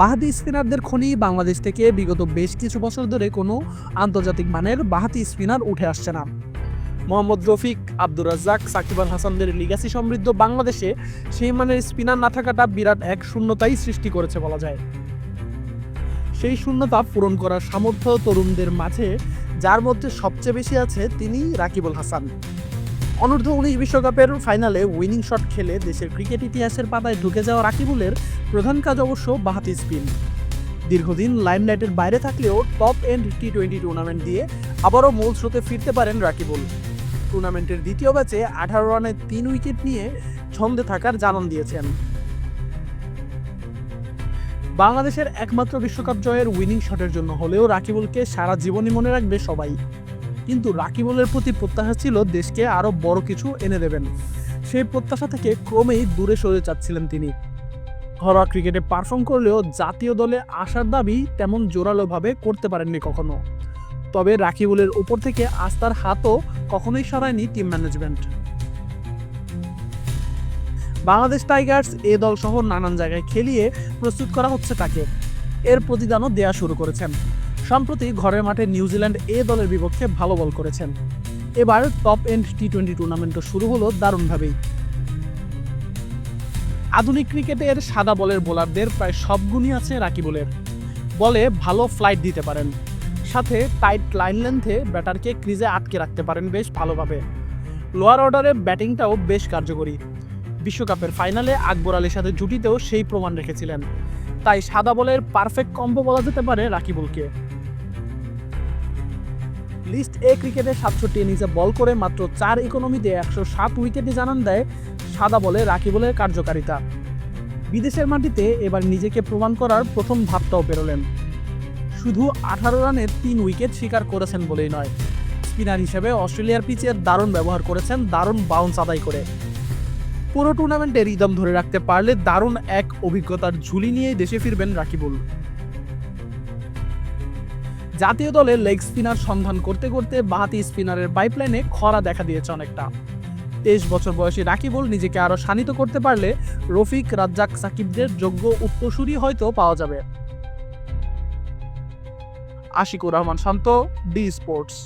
বাহাতি স্পিনারদের খনি বাংলাদেশ থেকে বিগত বেশ কিছু বছর ধরে কোনো আন্তর্জাতিক মানের বাহাতি স্পিনার উঠে আসছে না। মোহাম্মদ রফিক আব্দুর রাজ্জাক, সাকিব আল হাসানদের লিগাসি সমৃদ্ধ বাংলাদেশে সেই মানের স্পিনার না থাকাটা বিরাট এক শূন্যতাই সৃষ্টি করেছে বলা যায়। সেই শূন্যতা পূরণ করার সামর্থ্য তরুণদের মাঝে, যার মধ্যে সবচেয়ে বেশি আছে তিনি রাকিবুল হাসান। অনূর্ধ্ব উনিশ বিশ্বকাপের ফাইনালে উইনিং শট খেলে দেশের ক্রিকেট ইতিহাসের পাতায় ঢুকে যাওয়া রাকিবুলের প্রধান কাজ অবশ্য বাহাতি স্পিন। দীর্ঘদিন লাইমলাইটের বাইরে থাকলেও top end T twenty tournament দিয়ে আবারও মূল স্রোতে ফিরতে পারেন রাকিবুল। টুর্নামেন্টের দ্বিতীয় ম্যাচে আঠারো রানে তিন উইকেট নিয়ে ছন্দে থাকার জানান দিয়েছেন। বাংলাদেশের একমাত্র বিশ্বকাপ জয়ের উইনিং শটের জন্য হলেও রাকিবুলকে সারা জীবনই মনে রাখবে সবাই। কিন্তু রাকিবুলের প্রতি প্রত্যাশা ছিল দেশকে আরও বড় কিছু এনে দেবেন। সেই প্রত্যাশা থেকে ক্রমেই দূরে সরে যাচ্ছিলেন তিনি। ঘরোয়া ক্রিকেটে পারফর্ম করলেও জাতীয় দলে আসার দাবি তেমন জোরালোভাবে করতে পারেননি কখনো। তবে রাকিবুলের উপর থেকে আস্থার হাতও কখনোই সরায়নি টিম ম্যানেজমেন্ট। বাংলাদেশ টাইগার্স এ দল সহ নানান জায়গায় খেলিয়ে প্রস্তুত করা হচ্ছে তাকে। এর প্রতিদানও দেয়া শুরু করেছেন। সম্প্রতি ঘরের মাঠে নিউজিল্যান্ড এ দলের বিপক্ষে ভালো বল করেছেন। এবার টপ এন্ড টি টোয়েন্টি টুর্নামেন্টও শুরু হলো দারুণভাবেই। আধুনিক ক্রিকেটের সাদা বলের বোলারদের প্রায় সব গুণই আছে রাকিবুলের বলে ভালো ফ্লাইট দিতে পারেন। সাথে টাইট লাইন লেন্থে ব্যাটারকে ক্রিজে আটকে রাখতে পারেন বেশ ভালোভাবে। লোয়ার অর্ডারে ব্যাটিংটাও বেশ কার্যকরী। বিশ্বকাপের ফাইনালে আকবর আলীর সাথে জুটিতেও সেই প্রমাণ রেখেছিলেন। তাই সাদা বলের পারফেক্ট কম্বো বলা যেতে পারে রাকিবুলকে লিস্ট এ ক্রিকেটে সাতষট্টি ইনিংসে বল করে মাত্র চার ইকোনমিতে একশো সাত উইকেটে জানান দেয় সাদা বলে রাকিবুলের কার্যকারিতা। বিদেশের মাটিতে এবার নিজেকে প্রমাণ করার প্রথম ভাবটাও পেরোলেন। শুধু আঠারো রানে তিন উইকেট শিকার করেছেন বলেই নয়, স্পিনার হিসেবে অস্ট্রেলিয়ার পিচের দারুণ ব্যবহার করেছেন দারুণ বাউন্স আদায় করে। পুরো টুর্নামেন্টের ইদম ধরে রাখতে পারলে দারুণ এক অভিজ্ঞতার ঝুলি নিয়েই দেশে ফিরবেন রাকিবুল। জাতীয় দলে লেগ স্পিনার সন্ধান করতে করতে বাহাতি স্পিনারের পাইপলাইনে খরা দেখা দিয়েছে অনেকটা। তেইশ বছর বয়সী রাকিবুল নিজেকে আরও শানিত করতে পারলে রফিক, রাজ্জাক, সাকিবদের যোগ্য উত্তরসূরি হয়তো পাওয়া যাবে। Ashiqur Rahman Shanto, D sports.